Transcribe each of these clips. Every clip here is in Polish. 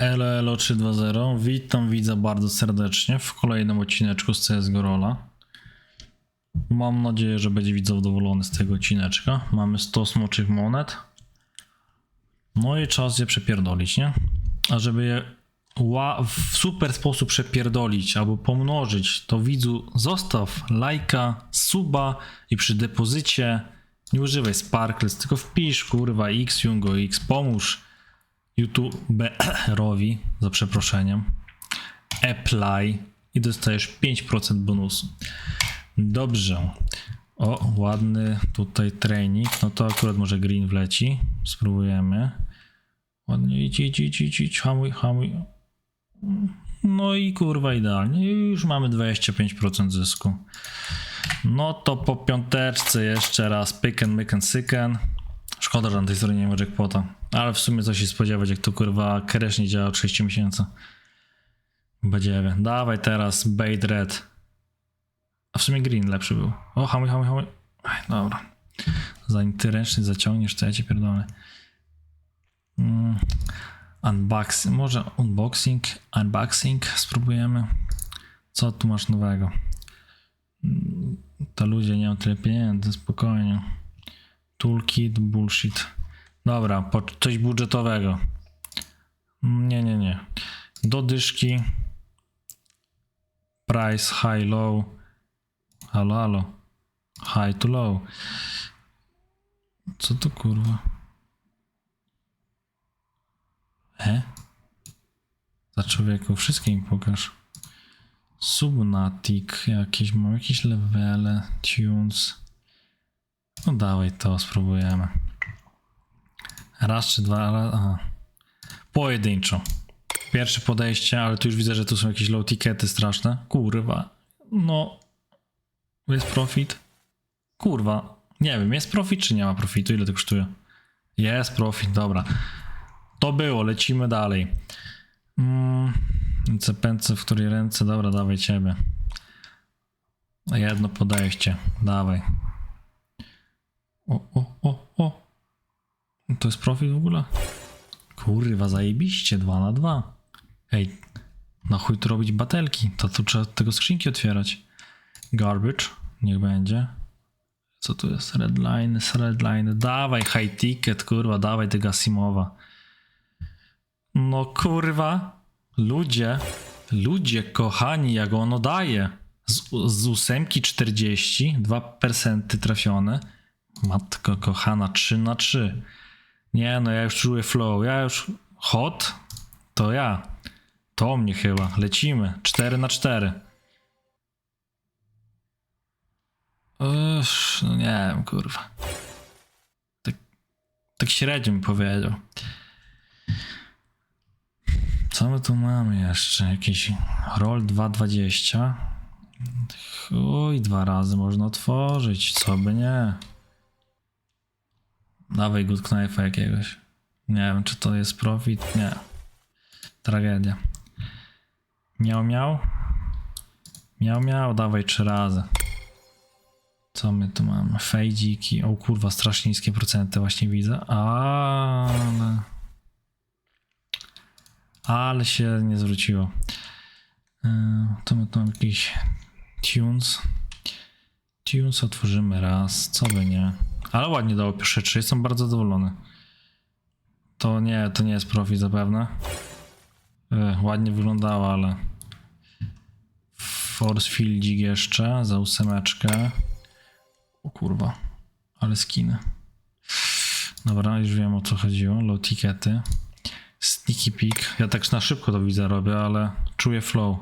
Elo Elo 320, witam widza bardzo serdecznie w kolejnym odcineczku z CSGO Rola. Mam nadzieję, że będzie widz zadowolony z tego odcineczka. Mamy 100 smoczych monet. No i czas je przepierdolić, nie? A żeby je w super sposób przepierdolić albo pomnożyć, to widzu zostaw lajka, suba i przy depozycie nie używaj Sparkles, tylko wpisz kurwa X, Jungo X, pomóż YouTube'owi, za przeproszeniem, apply i dostajesz 5% bonusu. Dobrze. O, ładny tutaj trening. No to akurat może green wleci. Spróbujemy. Ładnie idź, idź, idź. Hamuj, hamuj. No i kurwa idealnie. Już mamy 25% zysku. No to po piąteczce jeszcze raz pyken, myken, syken. Szkoda, że na tej stronie nie ma jackpota. Ale w sumie co się spodziewać, jak to kurwa cash nie działa od 6 miesięcy. Badziewie. Dawaj teraz bait red. A w sumie green lepszy był. O, hamuj, hamuj, hamuj. Aj, dobra. Zanim ty ręczny zaciągniesz, to ja cię pierdolę. Mm. Unboxing, może unboxing, unboxing spróbujemy. Co tu masz nowego? Mm, To ludzie nie mają tyle pieniędzy, spokojnie. Toolkit, bullshit. Dobra, coś budżetowego. Nie, nie, nie. Do dyszki. Price high, low. Halo, halo. High to low. Co to kurwa? E? Za człowieku, wszystkie mi pokaż. Subnatic, jakieś, mam jakieś levele, tunes. No dawaj to, spróbujemy. Raz czy dwa, raz, aha. Pojedynczo. Pierwsze podejście, ale tu już widzę, że tu są jakieś low tickety straszne. Kurwa. No. Jest profit? Kurwa. Nie wiem, jest profit czy nie ma profitu? Ile to kosztuje? Jest profit, dobra. To było, lecimy dalej. Mm, pęce, w której ręce? Dobra, dawaj ciebie. Jedno podejście, dawaj. O, o, o, o. To jest profit w ogóle? Kurwa, zajebiście, 2 na 2. Ej, na chuj tu robić batelki? To tu trzeba tego skrzynki otwierać. Garbage, niech będzie. Co tu jest? Redline, redline. Dawaj high ticket, kurwa, dawaj tego Asimowa. No kurwa, ludzie, ludzie kochani, jak ono daje. Z, z ósemki 40, 2% trafione. Matko kochana, 3 na 3. Nie, no ja już czuję flow. Ja już hot, to ja. To mnie chyba. Lecimy. 4 na 4. Uff, no nie wiem, kurwa. Tak, tak średnio mi powiedział. Co my tu mamy jeszcze? Jakiś roll 2.20. Chuj, dwa razy można otworzyć. Co by nie. Dawaj good knife'a jakiegoś. Nie wiem, czy to jest profit. Nie. Tragedia. Miał, miał. Miał, miał. Dawaj trzy razy. Co my tu mamy? Fejdziki. O kurwa, strasznie niskie procenty właśnie widzę. Ale... Ale się nie zwróciło. Yy, To my tu mamy jakiś tunes. Tunes otworzymy raz. Co by nie. Ale ładnie dało pierwsze trzy, jestem bardzo zadowolony. To nie, to nie jest profit zapewne. E, ładnie wyglądało, ale... Force Fieldzik jeszcze za ósemeczkę. O kurwa, ale skiny. Dobra, już wiem o co chodziło. Low tickety. Sneaky peek. Ja tak na szybko to widzę robię, ale czuję flow.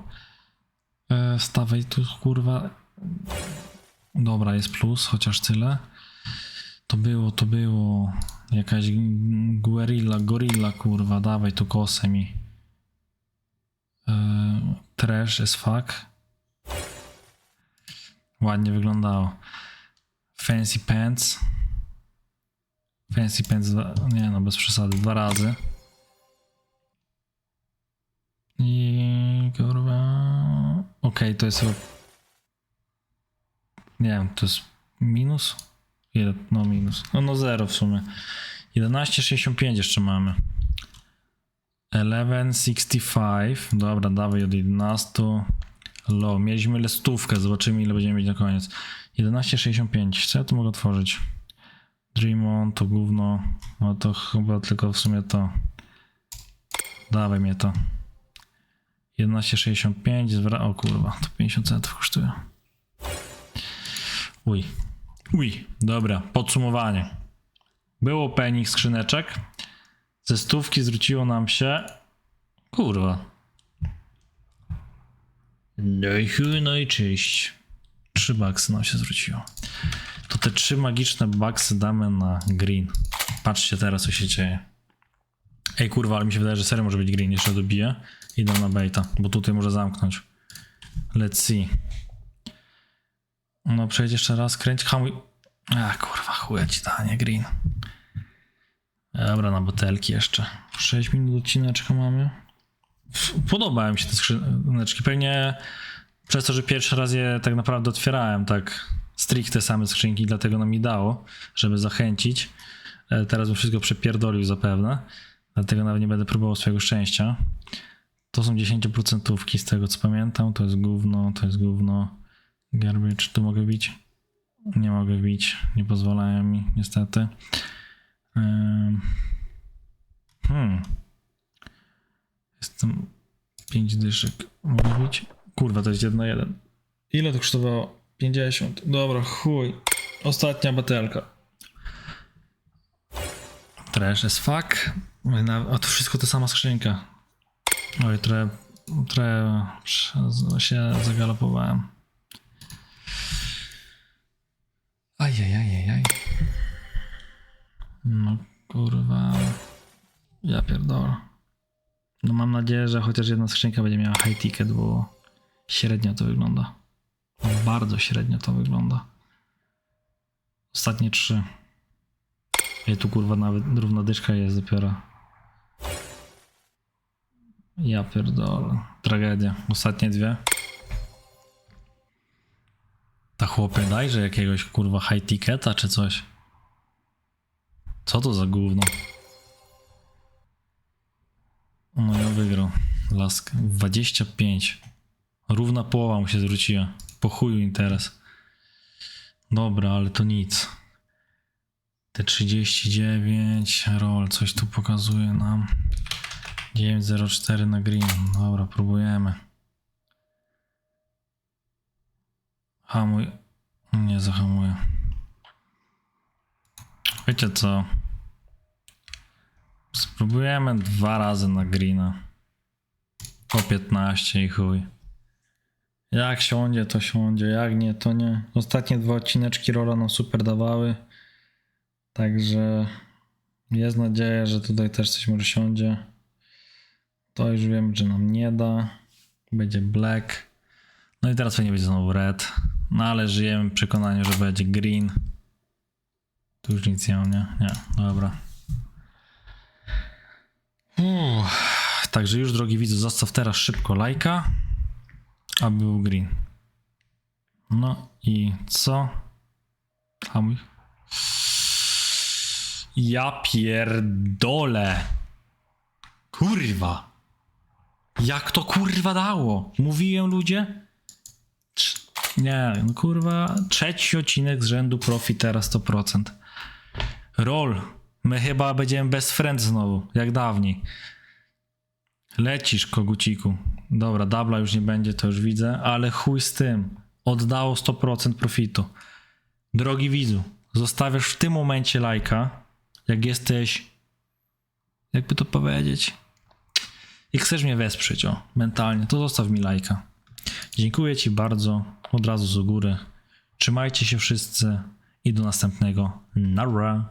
E, stawaj tu kurwa. Dobra, jest plus, chociaż tyle. To było, to było. Jakaś guerilla, gorilla, kurwa, dawaj tu kosę mi. Yy, trash as fuck. Ładnie wyglądało. Fancy pants. Fancy pants, nie no, bez przesady, dwa razy. I kurwa. Okej, to jest. Nie wiem, to jest minus? No minus. No, no zero w sumie. 11,65 jeszcze mamy. 1165. Dobra, dawaj od 11. Low. Mieliśmy ile stówkę, zobaczymy ile będziemy mieć na koniec. 1165. Co ja tu mogę otworzyć? Dream on to gówno. No to chyba tylko w sumie to. Dawaj mnie to. 1165. Zwra- o kurwa, to 50 centów kosztuje. Uj. Uj, dobra, podsumowanie. Był opening skrzyneczek. Ze stówki zwróciło nam się. Kurwa. No i chuj, no i czyść. Trzy baksy nam się zwróciło. To te trzy magiczne baksy damy na green. Patrzcie teraz, co się dzieje. Ej, kurwa, ale mi się wydaje, że serio może być green. Jeszcze dobiję. Idę na baita, bo tutaj może zamknąć. Let's see. No, przejdź jeszcze raz, kręć, hamuj. A, kurwa, chuja ci danie, green. Dobra, na butelki jeszcze. 6 minut odcineczka mamy. Podobają mi się te skrzyneczki. Pewnie przez to, że pierwszy raz je tak naprawdę otwierałem, tak stricte same skrzynki, dlatego nam mi dało, żeby zachęcić. E, Teraz bym wszystko przepierdolił zapewne, dlatego nawet nie będę próbował swojego szczęścia. To są 10% z tego co pamiętam. To jest gówno, to jest gówno. Garbage, tu mogę bić? Nie mogę bić, nie pozwalają mi niestety. Hmm. Jestem 5 dyszek. Mogę bić? Kurwa, to jest 1-1. Ile to kosztowało? 50. Dobra, chuj. Ostatnia batelka. Trash as fuck. Na- A to wszystko ta sama skrzynka. Oj, trochę, trochę się zagalopowałem. Ajajajajaj. No kurwa. Ja pierdolę. No mam nadzieję, że chociaż jedna skrzynka będzie miała high ticket, bo średnio to wygląda. Bardzo średnio to wygląda. Ostatnie trzy. Ej, tu kurwa nawet równa dyszka jest dopiero. Ja pierdolę. Tragedia. Ostatnie dwie. Ta chłopie dajże jakiegoś kurwa high ticketa czy coś. Co to za gówno? No ja wygrał. Lask. 25. Równa połowa mu się zwróciła. Po chuju interes. Dobra, ale to nic. Te 39. Roll, coś tu pokazuje nam. 904 na green. Dobra, próbujemy. Hamuj. Nie zahamuję. Wiecie co? Spróbujemy dwa razy na greena. Po 15 i chuj. Jak siądzie, to siądzie. Jak nie, to nie. Ostatnie dwa odcineczki Rola nam super dawały. Także jest nadzieja, że tutaj też coś może siądzie. To już wiem, że nam nie da. Będzie black. No i teraz pewnie będzie znowu red. No ale żyjemy w przekonaniu, że będzie green. Tu już nic nie ma, nie? Nie, dobra. Uff, także już, drogi widzu, zostaw teraz szybko lajka, aby był green. No i co? Ja pierdolę. Kurwa. Jak to kurwa dało? Mówiłem ludzie? Nie, no kurwa. Trzeci odcinek z rzędu profit teraz 100%. Roll. My chyba będziemy bez friend znowu, jak dawniej. Lecisz, koguciku. Dobra, dubla już nie będzie, to już widzę, ale chuj z tym. Oddało 100% profitu. Drogi widzu, zostawiasz w tym momencie lajka, jak jesteś, jakby to powiedzieć, jak chcesz mnie wesprzeć, o, mentalnie, to zostaw mi lajka. Dziękuję Ci bardzo, od razu z góry. Trzymajcie się wszyscy i do następnego. Nara.